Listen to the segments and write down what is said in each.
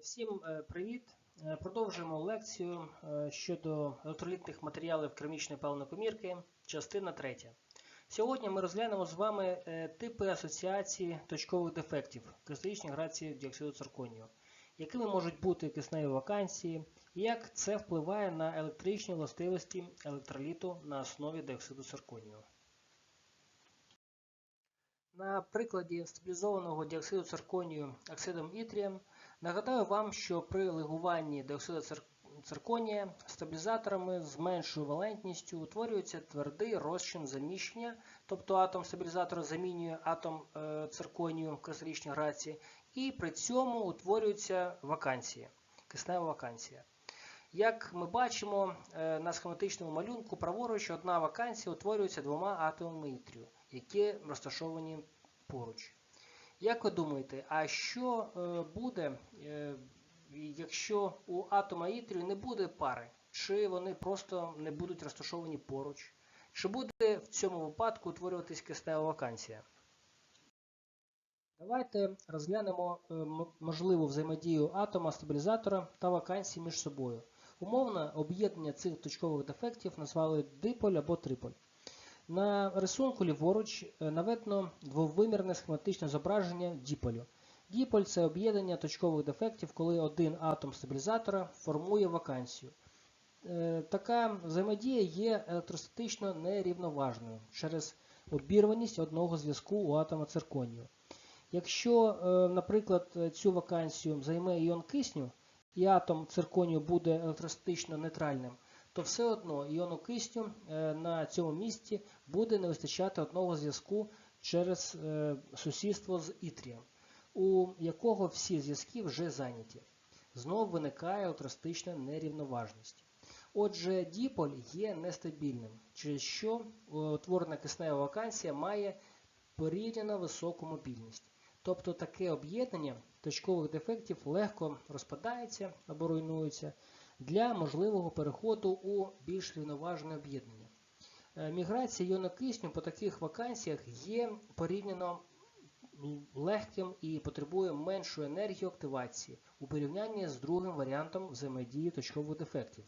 Всім е, привіт! Е, Продовжуємо лекцію е, щодо електролітних матеріалів керамічної паливно-комірки, частина 3. Сьогодні ми розглянемо з вами типи асоціації точкових дефектів кристалічної грації діоксиду цирконію, якими можуть бути кисневі вакансії, і як це впливає на електричні властивості електроліту на основі диоксиду цирконію. На прикладі стабілізованого діоксиду цирконію оксидом ітрієм Нагадаю вам, що при лигуванні диоксиду цир- цирконія стабілізаторами з меншою валентністю утворюється твердий розчин заміщення, тобто атом стабілізатора замінює атом е, цирконію в кристалічній грації, і при цьому утворюється вакансія, киснева вакансія. Як ми бачимо е, на схематичному малюнку, праворуч одна вакансія утворюється двома атомами ітрію, які розташовані поруч. Як ви думаєте, а що е, буде, е, якщо у атома ітрію не буде пари? Чи вони просто не будуть розташовані поруч? Чи буде в цьому випадку утворюватись киснева вакансія? Давайте розглянемо е, можливу взаємодію атома стабілізатора та вакансії між собою. Умовно об'єднання цих точкових дефектів назвали диполь або триполь. На рисунку ліворуч е, наведено двовимірне схематичне зображення діполю. Діполь це об'єднання точкових дефектів, коли один атом стабілізатора формує вакансію. Е, Така взаємодія є електростатично нерівноважною через обірваність одного зв'язку у атома цирконію. Якщо, е, наприклад, цю вакансію займе іон кисню, і атом цирконію буде електростатично нейтральним, то все одно іону кисню е, на цьому місці буде не вистачати одного зв'язку через е, сусідство з ітрієм, у якого всі зв'язки вже зайняті. Знову виникає електростатична нерівноважність. Отже, діполь є нестабільним, через що е, утворена киснева вакансія має порівняно високу мобільність. Тобто таке об'єднання точкових дефектів легко розпадається або руйнується для можливого переходу у більш рівноважне об'єднання. Е, Міграція іону кисню по таких вакансіях є порівняно легким і потребує меншої енергії активації у порівнянні з другим варіантом взаємодії точкових дефектів.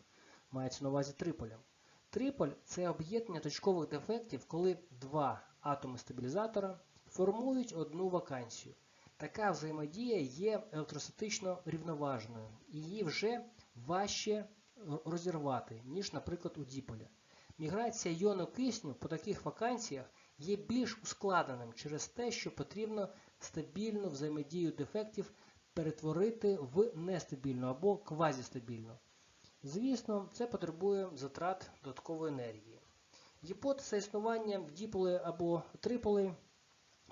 Мається на увазі триполем. Триполь це об'єднання точкових дефектів, коли два атоми стабілізатора формують одну вакансію. Така взаємодія є електростатично рівноважною, її вже важче розірвати, ніж, наприклад, у діполя. Міграція іону кисню по таких вакансіях є більш ускладненим через те, що потрібно стабільну взаємодію дефектів перетворити в нестабільну або квазістабільну. Звісно, це потребує затрат додаткової енергії. Гіпотеза існування діполи або триполи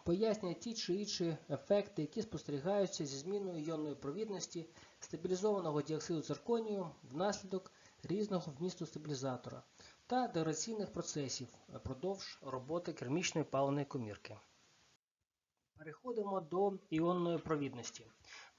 пояснює ті чи інші ефекти, які спостерігаються зі зміною іонної провідності стабілізованого діоксиду цирконію внаслідок різного вмісту стабілізатора та деграційних процесів впродовж роботи кермічної паливної комірки. Переходимо до іонної провідності.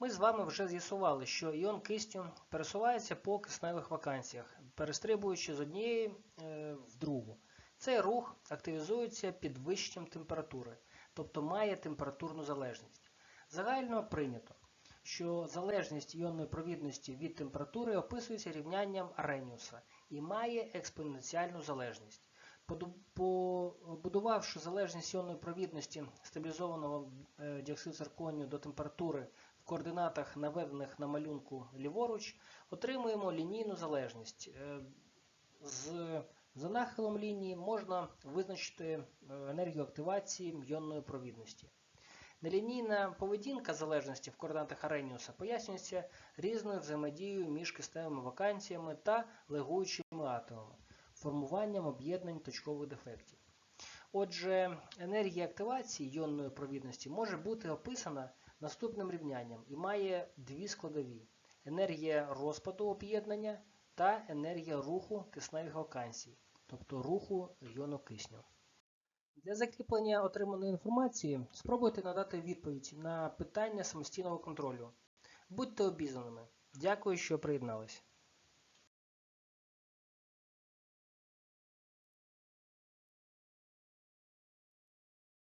Ми з вами вже з'ясували, що іон кисню пересувається по кисневих вакансіях, перестрибуючи з однієї е, в другу. Цей рух активізується підвищенням температури, тобто має температурну залежність. Загально прийнято, що залежність іонної провідності від температури описується рівнянням Ареніуса і має експоненціальну залежність. Побудувавши залежність іонної провідності стабілізованого е, діоксиду цирконію до температури в координатах, наведених на малюнку ліворуч, отримуємо лінійну залежність. Е, З за нахилом лінії можна визначити е, енергію активації йонної провідності. Нелінійна поведінка залежності в координатах Ареніуса пояснюється різною взаємодією між кисневими вакансіями та легуючими атомами, формуванням об'єднань точкових дефектів. Отже, енергія активації йонної провідності може бути описана наступним рівнянням і має дві складові: енергія розпаду об'єднання та енергія руху кисневих вакансій, тобто руху йону кисню. Для закріплення отриманої інформації спробуйте надати відповідь на питання самостійного контролю. Будьте обізнаними. Дякую, що приєднались.